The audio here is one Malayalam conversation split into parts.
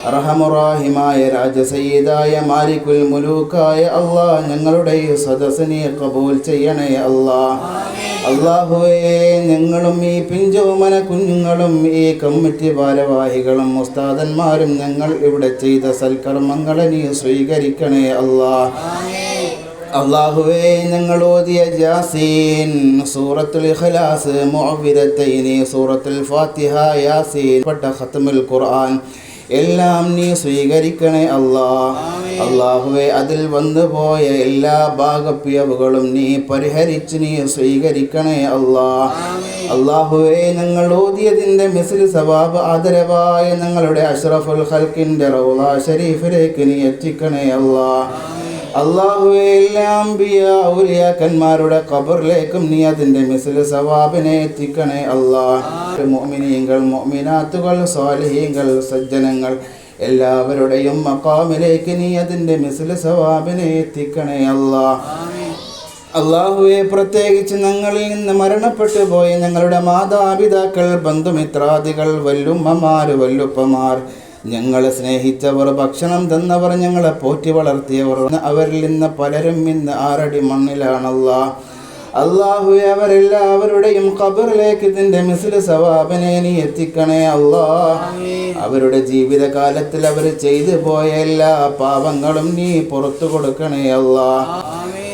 അർഹമുറാഹിമായ രാജസയ്യിദായ മാലിക്കുൽ മുലൂക്കായ അള്ളാ ഞങ്ങളുടെ സദസ്സിനെ കബൂൽ ചെയ്യണേ അള്ളാ. അള്ളാഹുവേ ഞങ്ങളും ഈ പിഞ്ചോമന കുഞ്ഞുങ്ങളും ഈ കമ്മിറ്റി ഭാരവാഹികളും ഉസ്താദന്മാരും ഞങ്ങൾ ഇവിടെ ചെയ്ത സൽക്കർമ്മങ്ങളെ നീ സ്വീകരിക്കണേ അള്ളാ. അള്ളാഹുവേ ഞങ്ങൾ ഓതിയ ജാസീൻ സൂറത്തുൽ ഇഖ്ലാസ് മുഅവ്വിദത്തൈനി സൂറത്തുൽ ഫാത്തിഹ യാസീൻ പെട്ട ഖത്മുൽ ഖുർആൻ എല്ലാം നീ സ്വീകരിക്കണേ അല്ലാ അള്ളാഹുവെ അതിൽ വന്നു പോയ എല്ലാ ഭാഗപ്പിയവുകളും നീ പരിഹരിച്ച് നീ സ്വീകരിക്കണേ അല്ലാ അള്ളാഹുവെ ഞങ്ങൾ ഓതിയതിന്റെ മിസിൽ സവാബ് ആദരവായ ഞങ്ങളുടെ അഷ്റഫുൽ ഹൽക്കിന്റെ റൗള ഷരീഫിലേക്ക് നീ എത്തിക്കണേ അല്ലാ അള്ളാഹുവെ അമ്പിയ ഔലിയാക്കന്മാരുടെ ഖബറിലേക്കും നീ അതിന്റെ മിസിൽ സവാബിനെ എത്തിക്കണേ അല്ലാ മോമിനീങ്ങൾ സ്വാലിഹീങ്ങൾ സജ്ജനങ്ങൾ എല്ലാവരുടെയും മക്കാമിലേക്ക് നീ അതിന്റെ മിസിൽ സവാബിനെ എത്തിക്കണേ അള്ളാഹ് അള്ളാഹുവെ പ്രത്യേകിച്ച് ഞങ്ങളിൽ നിന്ന് മരണപ്പെട്ടു പോയ ഞങ്ങളുടെ മാതാപിതാക്കൾ ബന്ധുമിത്രാദികൾ വല്ലുമ്മമാർ വല്ലുപ്പമാർ ഞങ്ങളെ സ്നേഹിച്ചവർ ഭക്ഷണം തന്നവർ ഞങ്ങളെ പോറ്റി വളർത്തിയവർ. അവരിൽ നിന്ന് പലരും ഇന്ന് ആറടി മണ്ണിലാണല്ല. അള്ളാഹു അവരെല്ലാവരുടെയും ഖബറിലേക്ക് ഇതിന്റെ മിസിൽ സവാബിനെ നീ എത്തിക്കണേ അല്ലാ. അവരുടെ ജീവിതകാലത്തിൽ അവർ ചെയ്തു പോയ എല്ലാ പാപങ്ങളും നീ പുറത്തു കൊടുക്കണേ അല്ലാ.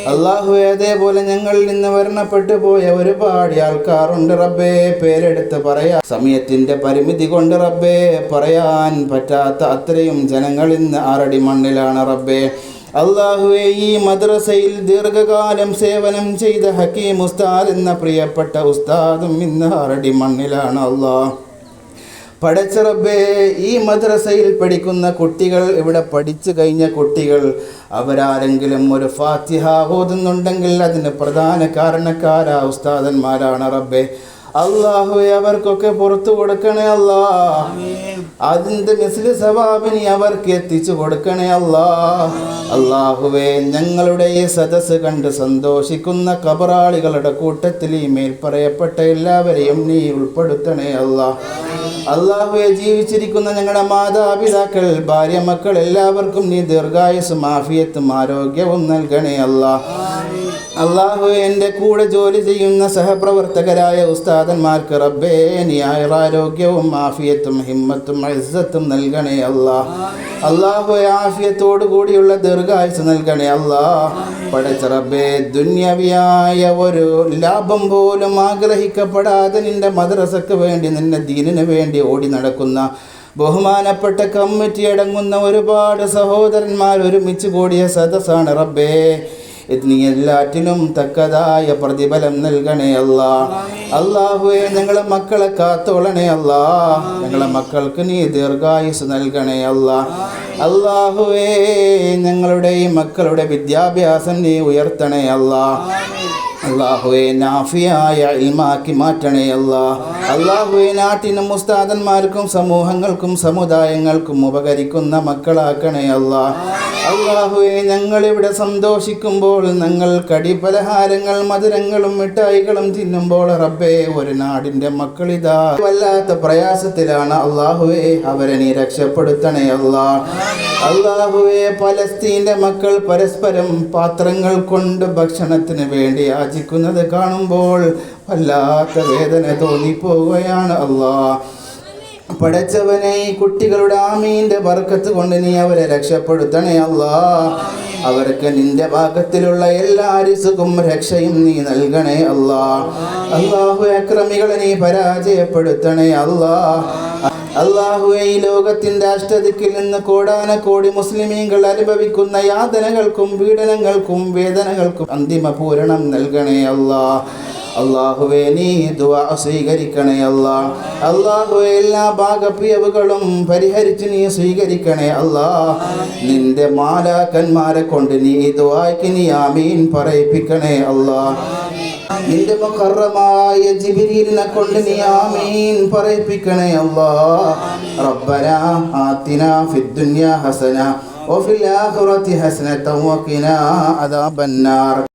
അള്ളാഹു അതേപോലെ ഞങ്ങളിൽ നിന്ന് മരണപ്പെട്ടു പോയ ഒരുപാട് ആൾക്കാറുണ്ട് റബ്ബേ. പേരെടുത്ത് പറയാ. സമയത്തിന്റെ പരിമിതി കൊണ്ട് റബ്ബേ പറയാൻ പറ്റാത്ത അത്രയും ജനങ്ങൾ ഇന്ന് ആറടി മണ്ണിലാണ് റബ്ബേ. അള്ളാഹുവെ ഈ മദ്രസയിൽ ദീർഘകാലം സേവനം ചെയ്ത ഹക്കീം ഉസ്താദ് എന്ന പ്രിയപ്പെട്ട ഉസ്താദും ഇന്ന് ആറടി മണ്ണിലാണ് അള്ളാഹ്. പടച്ചറബേ ഈ മദ്രസയിൽ പഠിക്കുന്ന കുട്ടികൾ ഇവിടെ പഠിച്ചു കഴിഞ്ഞ കുട്ടികൾ അവരാരെങ്കിലും ഒരു ഫാത്തിഹ ഓതുന്നുണ്ടെങ്കിൽ അതിന് പ്രധാന കാരണക്കാരാ ഉസ്താദന്മാരാണ് റബ്ബേ. അള്ളാഹുവെ അവർക്കൊക്കെ പുറത്തു കൊടുക്കണേ അല്ലാ. അതിന്റെ മിസ്ലി സവാബിനി അവർക്ക് എത്തിച്ചു കൊടുക്കണേ അല്ലാ. അള്ളാഹുവെ ഞങ്ങളുടെ ഈ സദസ് കണ്ട് സന്തോഷിക്കുന്ന കബറാളികളുടെ കൂട്ടത്തിൽ ഈ മേൽ പറയപ്പെട്ട എല്ലാവരെയും നീ ഉൾപ്പെടുത്തണേ അല്ലാ. അള്ളാഹുവെ ജീവിച്ചിരിക്കുന്ന ഞങ്ങളുടെ മാതാപിതാക്കൾ ഭാര്യ മക്കൾ എല്ലാവർക്കും നീ ദീർഘായുസും ആഫിയത്തും ആരോഗ്യവും നൽകണേ അല്ലാ. അള്ളാഹു എന്റെ കൂടെ ജോലി ചെയ്യുന്ന സഹപ്രവർത്തകരായ ഉസ്താദന്മാർക്ക് റബ്ബേ നീ ആരോഗ്യവും ആഫിയത്തും ഹിമ്മത്തും ഇസ്സത്തും നൽകണേ അല്ലാ അള്ളാഹു ആഫിയത്തോടു കൂടിയുള്ള ദീർഘായുസ് നൽകണേ അല്ലാ പടച്ച റബ്ബേ ദുന്യവിയായ ഒരു ലാഭം പോലും ആഗ്രഹിക്കപ്പെടാതെ നിന്റെ മദ്രസക്ക് വേണ്ടി നിന്റെ ദീനിനു വേണ്ടി ഓടി നടക്കുന്ന ബഹുമാനപ്പെട്ട കമ്മിറ്റി അടങ്ങുന്ന ഒരുപാട് സഹോദരന്മാർ ഒരുമിച്ച് കൂടിയ സദസ്സാണ് റബ്ബേ. നീ എല്ലാറ്റിനും തക്കതായ പ്രതിഫലം നൽകണേ അല്ല. അള്ളാഹുവെ ഞങ്ങളെ മക്കളെ കാത്തോളണേ അല്ല. ഞങ്ങളെ മക്കൾക്ക് നീ ദീർഘായുസ് നൽകണേ അല്ല. അള്ളാഹുവേ ഞങ്ങളുടെ ഈ മക്കളുടെ വിദ്യാഭ്യാസം നീ ഉയർത്തണേ അല്ല. അള്ളാഹുവെ നാഫിയായ ഇൽമാക്കി മാറ്റണേ അല്ലാ. അള്ളാഹുവെ നാട്ടിനും ഉസ്താദന്മാർക്കും സമൂഹങ്ങൾക്കും സമുദായങ്ങൾക്കും ഉപകരിക്കുന്ന മക്കളാക്കണേ അല്ലാ. അള്ളാഹുവെ ഞങ്ങളിവിടെ സന്തോഷിക്കുമ്പോൾ ഞങ്ങൾ കടിപലഹാരങ്ങൾ മധുരങ്ങളും മിഠായികളും തിന്നുമ്പോൾ റബ്ബേ ഒരു നാടിന്റെ മക്കളിതാ വല്ലാത്ത പ്രയാസത്തിലാണ് അള്ളാഹുവെ അവരെ നീ രക്ഷപ്പെടുത്തണേ അള്ളാ. അള്ളാഹുവെ പലസ്തീന്റെ മക്കൾ പരസ്പരം പാത്രങ്ങൾ കൊണ്ട് ഭക്ഷണത്തിന് വേണ്ടി യാചിക്കുന്നത് കാണുമ്പോൾ വല്ലാത്ത വേദന തോന്നിപ്പോവുകയാണ് അല്ലാ പടച്ചവനെ ഈ കുട്ടികളുടെ ആമീന്റെ ബർക്കത്ത് കൊണ്ട് നീ അവരെ രക്ഷപ്പെടുത്തണേ അല്ലാ. അവർക്ക് നിന്റെ ഭാഗത്തിലുള്ള എല്ലാ അരിസുഖും രക്ഷയും നീ നൽകണേ അല്ലാ. അള്ളാഹു അക്രമികളെ നീ പരാജയപ്പെടുത്തണേ അല്ലാ. അള്ളാഹുവെ ഈ ലോകത്തിന്റെ അഷ്ടദിക്കിൽ നിന്ന് കോടാനക്കോടി മുസ്ലിമീങ്ങൾ അനുഭവിക്കുന്ന യാതനകൾക്കും പീഡനങ്ങൾക്കും വേദനകൾക്കും അന്തിമ പൂരണം നൽകണേ അല്ലാ. അള്ളാഹുവെ നീ ദുആ സ്വീകരിക്കണേ അല്ലാ അള്ളാഹുവെ എല്ലാ ഭാഗപ്പിയവുകളും പരിഹരിച്ച് നീ സ്വീകരിക്കണേ അല്ലാ നിന്റെ മാലാക്കന്മാരെ കൊണ്ട് നീ ദുആയ്ക്ക് നീ ആമീൻ പറയിപ്പിക്കണേ അല്ലാ നിന്റെ മുഖറമായ ജിബിരിലിനെ കൊണ്ട് നീ ആമീൻ പറയിപ്പിക്കണേ അല്ലാ റബ്ബന ആതിന ഫിദ്ദുനിയ ഹസന وفي الآخرة حسنة وقنا عذاب النار